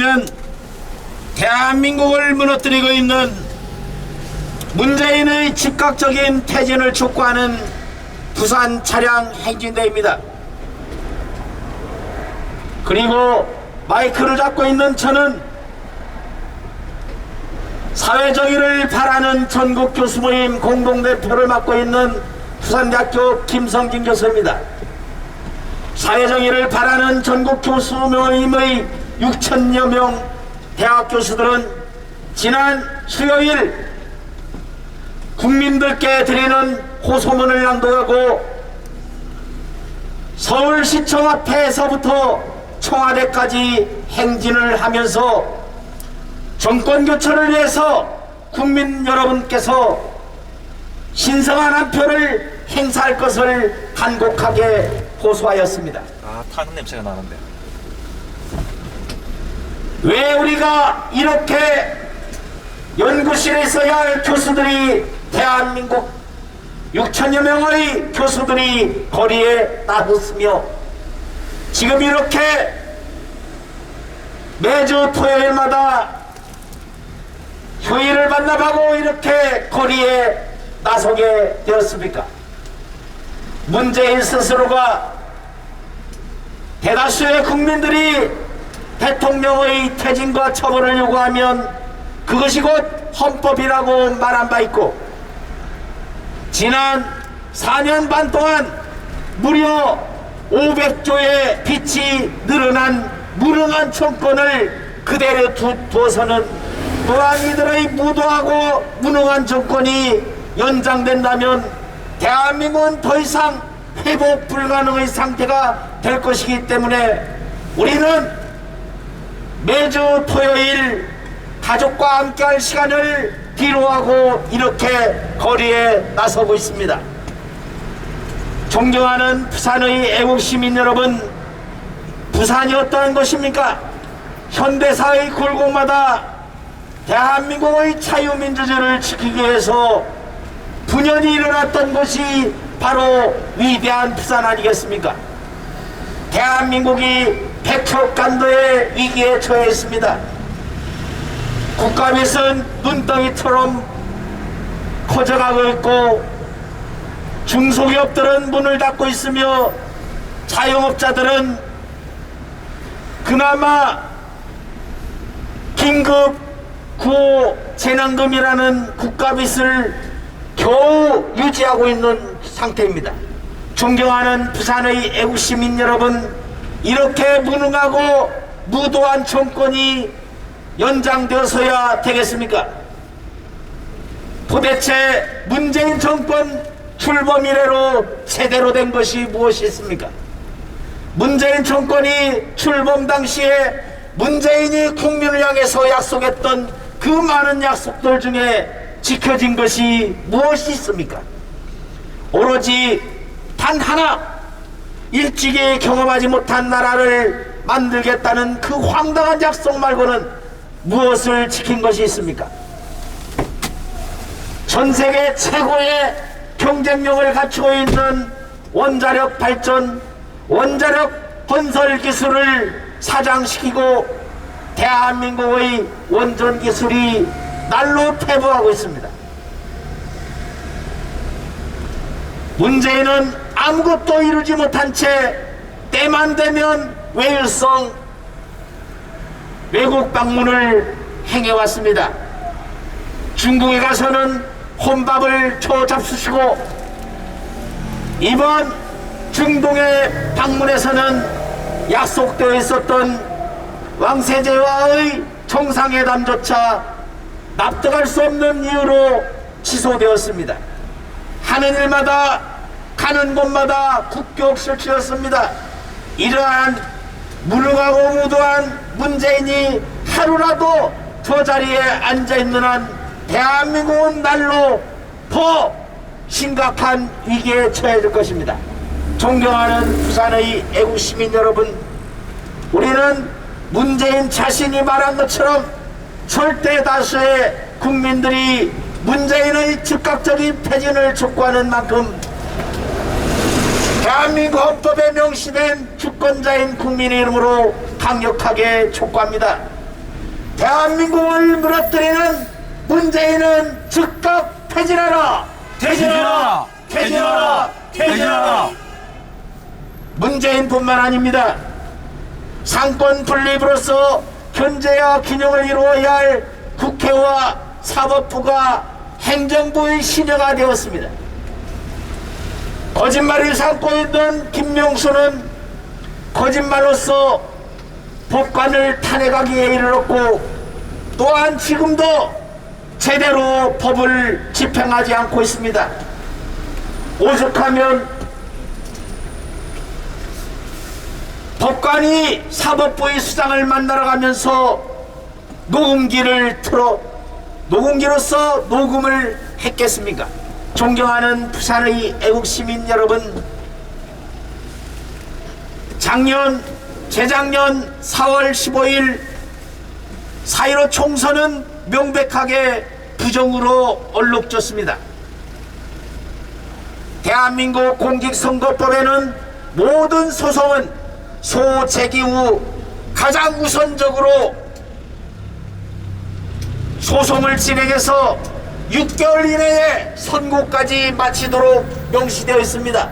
는 대한민국을 무너뜨리고 있는 문재인의 즉각적인 퇴진을 촉구하는 부산 차량 행진대입니다. 그리고 마이크를 잡고 있는 저는 사회정의를 바라는 전국 교수 모임 공동대표를 맡고 있는 부산대학교 김성진 교수입니다. 사회정의를 바라는 전국 교수 모임의 6천여 명 대학 교수들은 지난 수요일 국민들께 드리는 호소문을 낭독하고 서울시청 앞에서부터 청와대까지 행진을 하면서 정권 교체를 위해서 국민 여러분께서 신성한 한 표를 행사할 것을 간곡하게 호소하였습니다. 아 타는 냄새가 나는데 왜 우리가 이렇게 연구실에 있어야 할 교수들이 대한민국 6천여 명의 교수들이 거리에 나섰으며 지금 이렇게 매주 토요일마다 휴일을 만나가고 이렇게 거리에 나서게 되었습니까? 문재인 스스로가 대다수의 국민들이 대통령의 퇴진과 처벌을 요구하면 그것이 곧 헌법이라고 말한 바 있고 지난 4년 반 동안 무려 500조의 빚이 늘어난 무능한 정권을 그대로 두, 두어서는 또한 이들의 무도하고 무능한 정권이 연장된다면 대한민국은 더 이상 회복 불가능의 상태가 될 것이기 때문에 우리는 매주 토요일 가족과 함께할 시간을 뒤로하고 이렇게 거리에 나서고 있습니다. 존경하는 부산의 애국 시민 여러분, 부산이 어떠한 것입니까? 현대사의 굴곡마다 대한민국의 자유민주주의를 지키기 위해서 분연이 일어났던 것이 바로 위대한 부산 아니겠습니까? 대한민국이 백척간도의 위기에 처해 있습니다. 국가빚은 눈덩이처럼 커져가고 있고 중소기업들은 문을 닫고 있으며 자영업자들은 그나마 긴급 구호 재난금이라는 국가빚을 겨우 유지하고 있는 상태입니다. 존경하는 부산의 애국시민 여러분, 이렇게 무능하고 무도한 정권이 연장되어서야 되겠습니까? 도대체 문재인 정권 출범 이래로 제대로 된 것이 무엇이 있습니까? 문재인 정권이 출범 당시에 문재인이 국민을 향해서 약속했던 그 많은 약속들 중에 지켜진 것이 무엇이 있습니까? 오로지 단 하나 일찍이 경험하지 못한 나라를 만들겠다는 그 황당한 약속 말고는 무엇을 지킨 것이 있습니까? 전 세계 최고의 경쟁력을 갖추고 있는 원자력 발전, 원자력 건설 기술을 사장시키고 대한민국의 원전 기술이 날로 퇴보하고 있습니다. 문재인은 아무것도 이루지 못한 채 때만 되면 외유성 외국 방문을 행해왔습니다. 중국에 가서는 혼밥을 초잡수시고 이번 중동의 방문에서는 약속되어 있었던 왕세제와의 정상회담조차 납득할 수 없는 이유로 취소되었습니다. 하는 일마다 가는 곳마다 국격 실추였습니다. 이러한 무능하고 무도한 문재인이 하루라도 저 자리에 앉아있는 한 대한민국은 날로 더 심각한 위기에 처해 질 것입니다. 존경하는 부산의 애국 시민 여러분, 우리는 문재인 자신이 말한 것처럼 절대 다수의 국민들이 문재인의 즉각적인 퇴진을 촉구하는 만큼 대한민국 헌법에 명시된 주권자인 국민의 이름으로 강력하게 촉구합니다. 대한민국을 무너뜨리는 문재인은 즉각 퇴진하라! 퇴진하라! 퇴진하라! 퇴진하라! 문재인뿐만 아닙니다. 상권 분립으로서 견제와 균형을 이루어야 할 국회와 사법부가 행정부의 신여가 되었습니다. 거짓말을 삼고 있는 김명수는 거짓말로서 법관을 탄핵하기에 이르렀고 또한 지금도 제대로 법을 집행하지 않고 있습니다. 오죽하면 법관이 사법부의 수장을 만나러 가면서 녹음기를 틀어 녹음기로서 녹음을 했겠습니까? 존경하는 부산의 애국시민 여러분 작년 재작년 4월 15일 4.15 총선은 명백하게 부정으로 얼룩졌습니다. 대한민국 공직선거법에는 모든 소송은 소재기 후 가장 우선적으로 소송을 진행해서 6개월 이내에 선고까지 마치도록 명시되어 있습니다.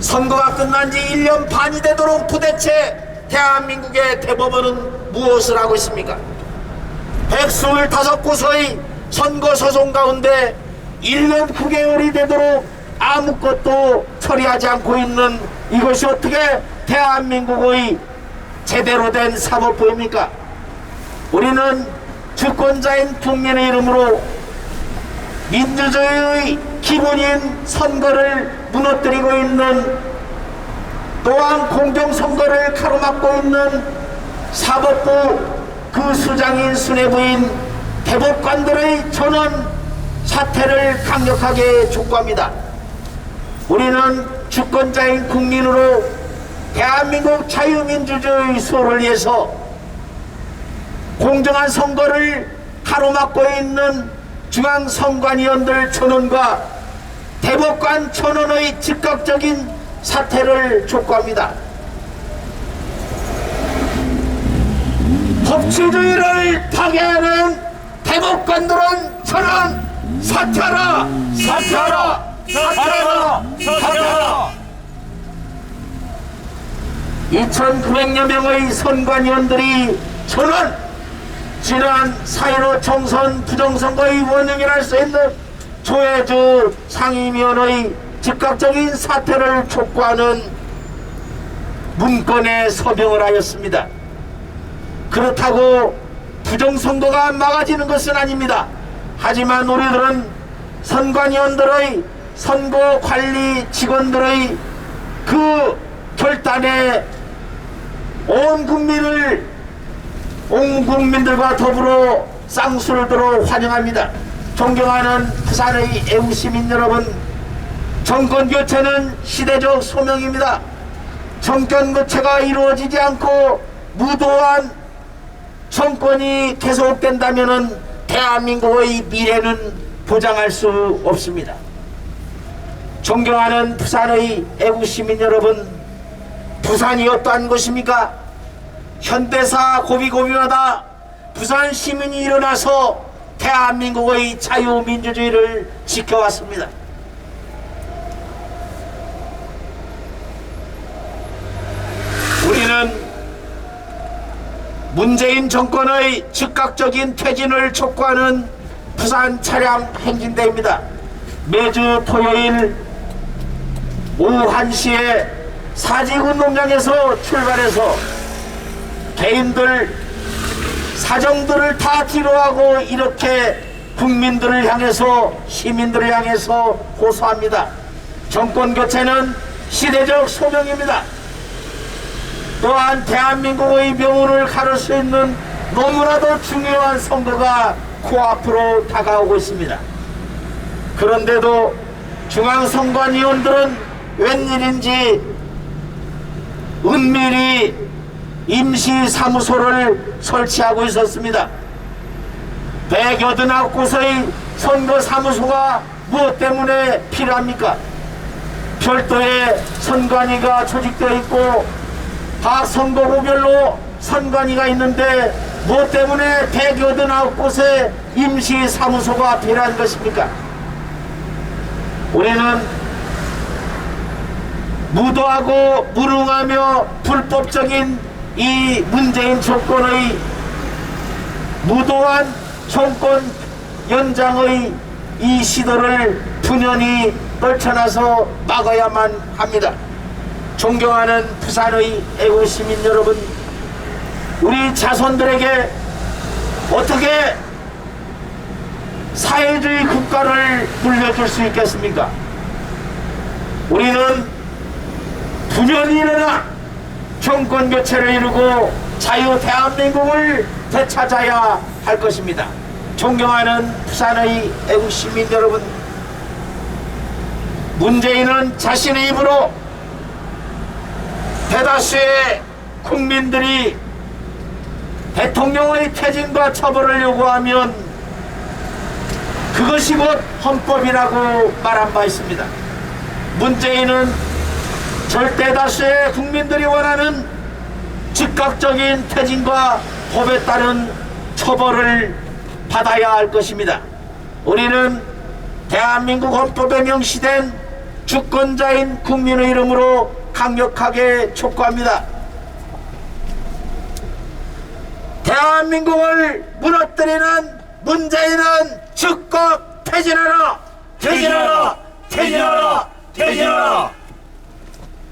선거가 끝난 지 1년 반이 되도록 도대체 대한민국의 대법원은 무엇을 하고 있습니까? 125곳의 선거 소송 가운데 1년 9개월이 되도록 아무것도 처리하지 않고 있는 이것이 어떻게 대한민국의 제대로 된 사법부입니까? 우리는 주권자인 국민의 이름으로 민주주의의 기본인 선거를 무너뜨리고 있는 또한 공정선거를 가로막고 있는 사법부 그 수장인 수뇌부인 대법관들의 전원 사퇴를 강력하게 촉구합니다. 우리는 주권자인 국민으로 대한민국 자유민주주의 수호를 위해서 공정한 선거를 가로막고 있는 중앙선관위원들 전원과 대법관 전원의 즉각적인 사퇴를 촉구합니다. 법치주의를 파괴하는 대법관들은 전원 사퇴하라! 사퇴하라! 사퇴하라! 사퇴하라! 2,900여 명의 선관위원들이 전원 지난 4.15 총선 부정선거의 원흉이랄 수 있는 조혜주 상임위원의 즉각적인 사퇴를 촉구하는 문건에 서명을 하였습니다. 그렇다고 부정선거가 막아지는 것은 아닙니다. 하지만 우리들은 선관위원들의 선거관리 직원들의 그 결단에 온 국민을 온 국민들과 더불어 쌍수를 들어 환영합니다. 존경하는 부산의 애국시민 여러분, 정권 교체는 시대적 소명입니다. 정권 교체가 이루어지지 않고 무도한 정권이 계속된다면 대한민국의 미래는 보장할 수 없습니다. 존경하는 부산의 애국시민 여러분, 부산이 어떠한 곳입니까? 현대사 고비고비마다 부산 시민이 일어나서 대한민국의 자유민주주의를 지켜왔습니다. 우리는 문재인 정권의 즉각적인 퇴진을 촉구하는 부산 차량 행진대입니다. 매주 토요일 오후 1시에 사직운동장에서 출발해서 개인들 사정들을 다 뒤로하고 이렇게 국민들을 향해서 시민들을 향해서 호소합니다. 정권 교체는 시대적 소명입니다. 또한 대한민국의 명운을 가를 수 있는 너무나도 중요한 선거가 코앞으로 다가오고 있습니다. 그런데도 중앙선관위원들은 웬일인지 은밀히 임시사무소를 설치하고 있었습니다. 189곳의 선거사무소가 무엇 때문에 필요합니까? 별도의 선관위가 조직되어 있고 각 선거구별로 선관위가 있는데 뭐 때문에 189곳의 임시 사무소가 필요한 것입니까? 우리는 무도하고 무능하며 불법적인 이 문재인 정권의 무도한 정권 연장의 이 시도를 분연히 떨쳐나서 막아야만 합니다. 존경하는 부산의 애국 시민 여러분, 우리 자손들에게 어떻게 사회주의 국가를 물려줄 수 있겠습니까? 우리는 분연히 일어나 정권 교체를 이루고 자유 대한민국을 되찾아야 할 것입니다. 존경하는 부산의 애국 시민 여러분, 문재인은 자신의 입으로 대다수의 국민들이 대통령의 퇴진과 처벌을 요구하면 그것이 곧 헌법이라고 말한 바 있습니다. 문재인은 절대 다수의 국민들이 원하는 즉각적인 퇴진과 법에 따른 처벌을 받아야 할 것입니다. 우리는 대한민국 헌법에 명시된 주권자인 국민의 이름으로 강력하게 촉구합니다. 대한민국을 무너뜨리는 문재인은 즉각 퇴진하라! 퇴진하라! 퇴진하라! 퇴진하라!